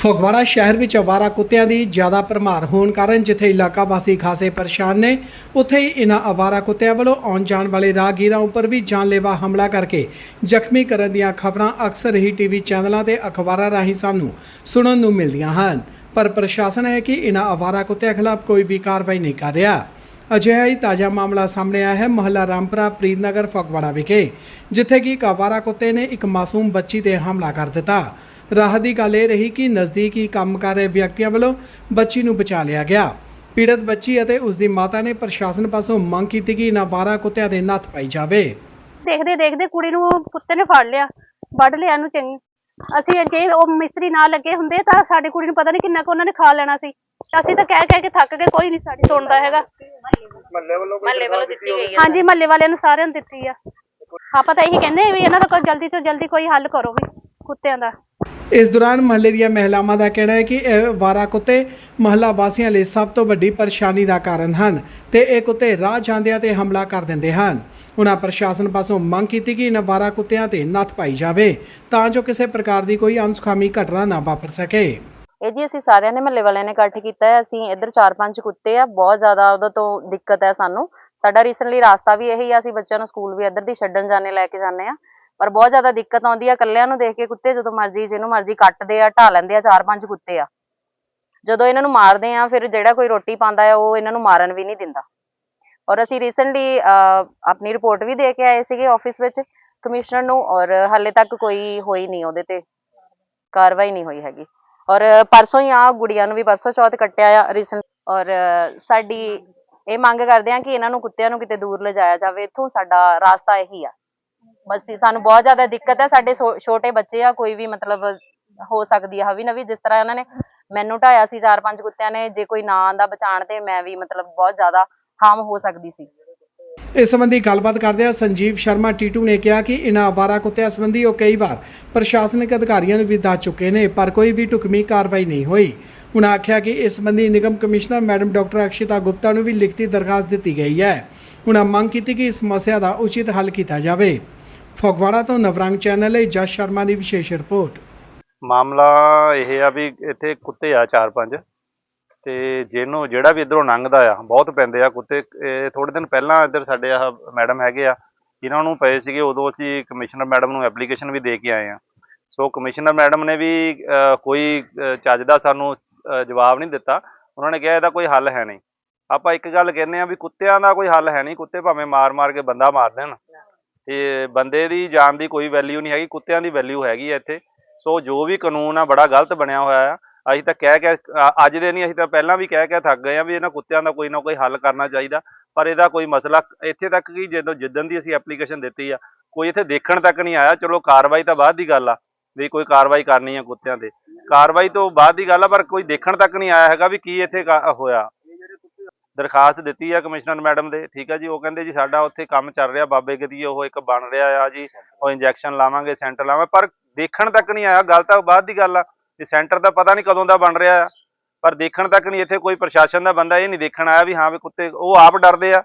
ਫਗਵਾੜਾ ਸ਼ਹਿਰ ਵਿੱਚ ਅਵਾਰਾ ਕੁੱਤਿਆਂ ਦੀ ਜ਼ਿਆਦਾ ਭਰਮਾਰ ਹੋਣ ਕਾਰਨ ਜਿੱਥੇ ਇਲਾਕਾ ਵਾਸੀ ਖਾਸੇ ਪਰੇਸ਼ਾਨ ਨੇ, ਉੱਥੇ ਹੀ ਇਹਨਾਂ ਅਵਾਰਾ ਕੁੱਤਿਆਂ ਵੱਲੋਂ ਆਉਣ ਜਾਣ ਵਾਲੇ ਰਾਹਗੀਰਾਂ ਉੱਪਰ ਵੀ ਜਾਨਲੇਵਾ ਹਮਲਾ ਕਰਕੇ ਜ਼ਖਮੀ ਕਰਨ ਦੀਆਂ ਖਬਰਾਂ ਅਕਸਰ ਹੀ ਟੀਵੀ ਚੈਨਲਾਂ ਤੇ ਅਖਬਾਰਾਂ ਰਾਹੀਂ ਸਾਨੂੰ ਸੁਣਨ ਨੂੰ ਮਿਲਦੀਆਂ ਹਨ। ਪਰ ਪ੍ਰਸ਼ਾਸਨ ਹੈ ਕਿ ਇਹਨਾਂ ਅਵਾਰਾ ਕੁੱਤਿਆਂ ਖਿਲਾਫ ਕੋਈ ਵੀ ਕਾਰਵਾਈ ਨਹੀਂ ਕਰ ਰਿਹਾ। ਅਜਿਹਾ ਹੀ ਤਾਜ਼ਾ ਮਾਮਲਾ ਸਾਹਮਣੇ ਆਇਆ ਹੈ ਮਹੱਲਾ ਰਾਮਪੁਰਾ ਪ੍ਰੀਤਨਗਰ ਫਗਵਾੜਾ ਵਿਖੇ, ਜਿੱਥੇ ਕਿ ਇੱਕ ਅਵਾਰਾ ਕੁੱਤੇ ਨੇ ਇੱਕ ਮਾਸੂਮ ਬੱਚੀ ਤੇ ਹਮਲਾ ਕਰ ਦਿੱਤਾ। ਰਾਹਤ ਦੀ ਗੱਲ ਇਹ ਰਹੀ ਕਿ ਨਜ਼ਦੀਕੀ ਕੰਮ ਕਰ ਰਹੇ ਵਿਅਕਤੀਆਂ ਵੱਲੋਂ ਬੱਚੀ ਨੂੰ ਬਚਾ ਲਿਆ ਗਿਆ। ਪੀੜਤ ਬੱਚੀ ਅਤੇ ਉਸ ਦੀ ਮਾਤਾ ਨੇ ਪ੍ਰਸ਼ਾਸਨ ਪਾਸੋਂ ਮੰਗ ਕੀਤੀ ਕਿ ਇਹਨਾਂ ਅਵਾਰਾ ਕੁੱਤਿਆਂ ਦੇ ਨੱਥ ਪਾਈ ਜਾਵੇ। ਦੇਖਦੇ ਦੇਖਦੇ ਕੁੜੀ ਨੂੰ ਕੁੱਤੇ ਨੇ ਫੜ ਲਿਆ, ਵੱਢ ਲਿਆ ਇਹਨੂੰ ਚੰਗੀ। ਅਸੀਂ ਜੇ ਉਹ ਮਿਸਤਰੀ ਨਾਲ ਲੱਗੇ ਹੁੰਦੇ ਤਾਂ ਸਾਡੀ ਕੁੜੀ ਨੂੰ ਪਤਾ ਨਹੀਂ ਕਿੰਨਾ ਕੁ ਉਹਨਾਂ ਨੇ ਖਾ ਲੈਣਾ ਸੀ। ਅਸੀਂ ਤਾਂ ਕਹਿ ਕਹਿ ਕੇ ਥੱਕ ਗਏ, ਕੋਈ ਨਹੀਂ ਸਾਡੀ ਸੁਣਦਾ ਹੈਗਾ। ਮਹੱਲੇ ਵੱਲੋਂ ਦਿੱਤੀ ਗਈ ਹੈ। ਹਾਂਜੀ ਮਹੱਲੇ ਵਾਲਿਆਂ ਨੂੰ ਸਾਰਿਆਂ ਨੂੰ ਦਿੱਤੀ ਆ। ਆਪਾਂ ਤਾਂ ਇਹੀ ਕਹਿੰਦੇ ਵੀ ਇਹਨਾਂ ਦਾ ਕੋਈ ਜਲਦੀ ਤੋਂ ਜਲਦੀ ਕੋਈ ਹੱਲ ਕਰੋ ਵੀ ਕੁੱਤਿਆਂ ਦਾ। ਇਸ ਦੌਰਾਨ ਮਹੱਲੇ ਦੀਆਂ ਮਹਿਲਾਵਾਂ ਦਾ ਕਹਿਣਾ ਹੈ ਕਿ ਇਹ ਅਵਾਰਾ ਕੁੱਤੇ ਮਹੱਲਾ ਵਾਸੀਆਂ ਲਈ ਸਭ ਤੋਂ ਵੱਡੀ ਪਰੇਸ਼ਾਨੀ ਦਾ ਕਾਰਨ ਹਨ ਤੇ ਇਹ ਕੁੱਤੇ ਰਾਹ ਜਾਂਦਿਆਂ ਤੇ ਹਮਲਾ ਕਰ ਦਿੰਦੇ ਹਨ। ਉਹਨਾਂ ਪ੍ਰਸ਼ਾਸਨ ਪਾਸੋਂ ਮੰਗ ਕੀਤੀ ਕਿ ਇਹਨਾਂ ਅਵਾਰਾ ਕੁੱਤਿਆਂ ਤੇ ਨੱਥ ਪਾਈ ਜਾਵੇ ਤਾਂ ਜੋ ਕਿਸੇ ਪ੍ਰਕਾਰ ਦੀ ਕੋਈ ਅਨਸੁਖਾਮੀ ਘਟਨਾ ਨਾ ਵਾਪਰ ਸਕੇ। ਇਹ ਜੀ ਅਸੀਂ ਸਾਰਿਆਂ ਨੇ ਮਹੱਲੇ ਵਾਲਿਆਂ ਨੇ ਇਕੱਠ ਕੀਤਾ ਹੈ, ਅਸੀਂ ਇੱਧਰ ਚਾਰ ਪੰਜ ਕੁੱਤੇ ਆ, ਬਹੁਤ ਜ਼ਿਆਦਾ ਉਹਦੇ ਤੋਂ ਦਿੱਕਤ ਹੈ ਸਾਨੂੰ। ਸਾਡਾ ਰੀਸੈਂਟਲੀ ਰਾਸਤਾ ਵੀ ਇਹੀ ਆ, ਅਸੀਂ ਬੱਚਿਆਂ ਨੂੰ ਸਕੂਲ ਵੀ ਇੱਧਰ ਦੀ ਛੱਡਣ ਜਾਂਦੇ, ਲੈ ਕੇ ਜਾਂਦੇ ਆ। ਪਰ ਬਹੁਤ ਜ਼ਿਆਦਾ ਦਿੱਕਤ ਆਉਂਦੀ ਆ, ਇਕੱਲਿਆਂ ਨੂੰ ਦੇਖ ਕੇ ਕੁੱਤੇ, ਜਦੋਂ ਮਰਜ਼ੀ, ਜਿਹਨੂੰ ਮਰਜ਼ੀ ਕੱਟਦੇ ਆ ਢਾ ਲੈਂਦੇ ਆ, ਚਾਰ ਪੰਜ ਕੁੱਤੇ ਆ। ਜਦੋਂ ਇਹਨਾਂ ਨੂੰ ਮਾਰਦੇ ਆ, ਫਿਰ ਜਿਹੜਾ ਕੋਈ ਰੋਟੀ ਪਾਉਂਦਾ ਆ, ਉਹ ਇਹਨਾਂ ਨੂੰ ਮਾਰਨ ਵੀ ਨਹੀਂ ਦਿੰਦਾ। ਔਰ ਅਸੀਂ ਰੀਸੈਂਟਲੀ ਆਪਣੀ ਰਿਪੋਰਟ ਵੀ ਦੇ ਕੇ ਆਏ ਸੀਗੇ ਆਫਿਸ ਵਿੱਚ ਕਮਿਸ਼ਨਰ ਨੂੰ, ਔਰ ਹਾਲੇ ਤੱਕ ਕੋਈ ਹੋਈ ਨਹੀਂ ਉਹਦੇ ਤੇ। ਕਾਰਵਾਈ ਨਹੀਂ ਹੋਈ ਹੈਗੀ। ਔਰ ਪਰਸੋਂ ਹੀ ਆ ਗੁੜੀਆਂ ਨੂੰ ਵੀ ਪਰਸੋਂ ਚੌਥ ਕੱਟਿਆ ਆ ਰੀਸੈਂਟ ਔਰ ਸਾਡੀ ਇਹ ਮੰਗ ਕਰਦੇ ਆ ਕਿ ਇਹਨਾਂ ਨੂੰ ਕੁੱਤਿਆਂ ਨੂੰ ਕਿਤੇ ਦੂਰ ਲਿਜਾਇਆ ਜਾਵੇ, ਇੱਥੋਂ ਸਾਡਾ ਰਾਸਤਾ ਇਹੀ ਆ। ਬਸ ਸਾਨੂੰ ਬਹੁਤ ਜ਼ਿਆਦਾ ਦਿੱਕਤ ਹੈ ਸਾਡੇ ਛੋ- ਛੋਟੇ ਬੱਚੇ ਆ, ਕੋਈ ਵੀ ਮਤਲਬ ਹੋ ਸਕਦੀ ਹੈ ਹਵੀ ਨਵੀ, ਜਿਸ ਤਰ੍ਹਾਂ ਉਹਨਾਂ ਨੇ ਮੈਨੂੰ ਢਾਇਆ ਸੀ ਚਾਰ ਪੰਜ ਕੁੱਤਿਆਂ ਨੇ, ਜੇ ਕੋਈ ਨਾ ਆਂਦਾ ਬਚਾਣ ਤੇ ਮੈਂ ਵੀ ਮਤਲਬ ਬਹੁਤ ਜ਼ਿਆਦਾ ਹਾਰਮ ਹੋ ਸਕਦੀ ਸੀ। ਇਸ ਸੰਬੰਧੀ ਗੱਲਬਾਤ ਕਰਦਿਆਂ ਸੰਜੀਵ ਸ਼ਰਮਾ, ਟੀਟੂ ਨੇ ਕਿਹਾ ਕਿ ਇਹਨਾਂ ਅਵਾਰਾ ਕੁੱਤਿਆਂ ਸੰਬੰਧੀ ਉਹ ਕਈ ਵਾਰ ਪ੍ਰਸ਼ਾਸਨਿਕ ਅਧਿਕਾਰੀਆਂ ਨੂੰ ਵੀ ਦੱਸ ਚੁੱਕੇ ਨੇ, ਪਰ ਕੋਈ ਵੀ ਢੁਕਵੀਂ ਕਾਰਵਾਈ ਨਹੀਂ ਹੋਈ। ਉਹਨਾਂ ਆਖਿਆ ਕਿ ਇਸ ਸੰਬੰਧੀ ਨਿਗਮ commissioner madam doctor Akshita Gupta ਨੂੰ ਵੀ ਲਿਖਤੀ ਦਰਖਾਸਤ ਦਿੱਤੀ ਗਈ ਹੈ। ਉਹਨਾਂ ਮੰਗ ਕੀਤੀ ਕਿ ਇਸ ਸਮੱਸਿਆ ਦਾ ਉਚਿਤ ਹੱਲ ਕੀਤਾ ਜਾਵੇ। ਫਗਵਾੜਾ ਤੋਂ ਨਵਰੰਗ ਚੈਨਲ ਲਈ ਜਸ ਸ਼ਰਮਾ ਦੀ ਵਿਸ਼ੇਸ਼ ਰਿਪੋਰਟ। ਮਾਮਲਾ ਇਹ ਆ ਵੀ ਇੱਥੇ ਕੁੱਤੇ ਆ ਚਾਰ ਪੰਜ। ਤੇ ਜਿਹਨੂੰ, ਜਿਹੜਾ ਵੀ ਇਧਰੋਂ ਲੰਘਦਾ ਆ, ਬਹੁਤ ਪੈਂਦੇ ਆ ਕੁੱਤੇ। ਥੋੜੇ ਦਿਨ ਪਹਿਲਾਂ ਇੱਧਰ ਸਾਡੇ ਆ ਮੈਡਮ ਹੈਗੇ ਆ ਇਹਨਾਂ ਨੂੰ ਪਏ ਸੀਗੇ, ਉਦੋਂ ਅਸੀਂ ਕਮਿਸ਼ਨਰ ਮੈਡਮ ਨੂੰ ਐਪਲੀਕੇਸ਼ਨ ਵੀ ਦੇ ਕੇ ਆਏ ਆ। ਸੋ ਕਮਿਸ਼ਨਰ ਮੈਡਮ ਨੇ ਵੀ ਕੋਈ ਚੱਜ ਦਾ ਸਾਨੂੰ ਜਵਾਬ ਨਹੀਂ ਦਿੱਤਾ। ਉਹਨਾਂ ਨੇ ਕਿਹਾ ਇਹਦਾ ਕੋਈ ਹੱਲ ਹੈ ਨਹੀਂ। ਆਪਾਂ ਇੱਕ ਗੱਲ ਕਹਿੰਦੇ ਆ ਵੀ ਕੁੱਤਿਆਂ ਦਾ ਕੋਈ ਹੱਲ ਹੈ ਨਹੀਂ। ਕੁੱਤੇ ਭਾਵੇਂ ਮਾਰ-ਮਾਰ ਕੇ ਬੰਦਾ ਮਾਰ ਦੇਣ। ਤੇ ਬੰਦੇ ਦੀ ਜਾਨ ਦੀ ਕੋਈ ਵੈਲਿਊ ਨਹੀਂ ਹੈਗੀ, ਕੁੱਤਿਆਂ ਦੀ ਵੈਲਿਊ ਹੈਗੀ ਆ ਇੱਥੇ। ਸੋ ਜੋ ਵੀ ਕਾਨੂੰਨ ਆ, ਬੜਾ ਗਲਤ ਬਣਿਆ ਹੋਇਆ ਆ। ਅਸੀਂ ਤਾਂ ਕਹਿ ਕੇ ਅੱਜ ਦੇ ਨਹੀਂ, ਅਸੀਂ ਤਾਂ ਪਹਿਲਾਂ ਵੀ ਕਹਿ ਕੇ ਥੱਕ ਗਏ ਆ ਵੀ ਇਹਨਾਂ ਕੁੱਤਿਆਂ ਦਾ ਕੋਈ ਨਾ ਕੋਈ ਹੱਲ ਕਰਨਾ ਚਾਹੀਦਾ। ਪਰ ਇਹਦਾ ਕੋਈ ਮਸਲਾ ਇੱਥੇ ਤੱਕ ਕਿ ਜਦੋਂ ਜਿੱਦਣ ਦੀ ਅਸੀਂ ਐਪਲੀਕੇਸ਼ਨ ਦਿੱਤੀ ਆ, ਕੋਈ ਇੱਥੇ ਦੇਖਣ ਤੱਕ ਨਹੀਂ ਆਇਆ, ਚਲੋ ਕਾਰਵਾਈ ਤਾਂ ਬਾਅਦ ਦੀ ਗੱਲ ਆ, ਵੀ ਕੋਈ ਕਾਰਵਾਈ ਕਰਨੀ ਆ ਕੁੱਤਿਆਂ ਤੇ। ਕਾਰਵਾਈ ਤੋਂ ਬਾਅਦ ਦੀ ਗੱਲ ਆ, ਪਰ ਕੋਈ ਦੇਖਣ ਤੱਕ ਨਹੀਂ ਆਇਆ ਹੈਗਾ ਵੀ ਕੀ ਇੱਥੇ ਕਾ- ਹੋਇਆ। ਦਰਖਾਸਤ ਦਿੱਤੀ ਆ ਕਮਿਸ਼ਨਰ ਮੈਡਮ ਦੇ, ਠੀਕ ਆ ਜੀ, ਉਹ ਕਹਿੰਦੇ ਜੀ ਸਾਡਾ ਉੱਥੇ ਕੰਮ ਚੱਲ ਰਿਹਾ, ਬਾਬੇ ਗਦੀ ਉਹ ਇੱਕ ਬਣ ਰਿਹਾ ਆ ਜੀ, ਉਹ ਇੰਜੈਕਸ਼ਨ ਲਾਵਾਂਗੇ ਸੈਂਟਰ ਲਾਵਾਂਗੇ, ਪਰ ਦੇਖਣ ਤੱਕ ਨਹੀਂ ਆਇਆ, ਗੱਲ ਤਾਂ ਬਾਅਦ ਦੀ ਗੱਲ ਆ। ਇਹ ਸੈਂਟਰ ਦਾ ਪਤਾ ਨਹੀਂ ਕਦੋਂ ਦਾ ਬਣ ਰਿਹਾ ਆ, ਪਰ ਦੇਖਣ ਤੱਕ ਨਹੀਂ ਇੱਥੇ ਕੋਈ ਪ੍ਰਸ਼ਾਸਨ ਦਾ ਬੰਦਾ ਇਹ ਨਹੀਂ ਦੇਖਣ ਆਇਆ ਵੀ ਹਾਂ ਵੀ ਕੁੱਤੇ ਉਹ ਆਪ ਡਰਦੇ ਆ।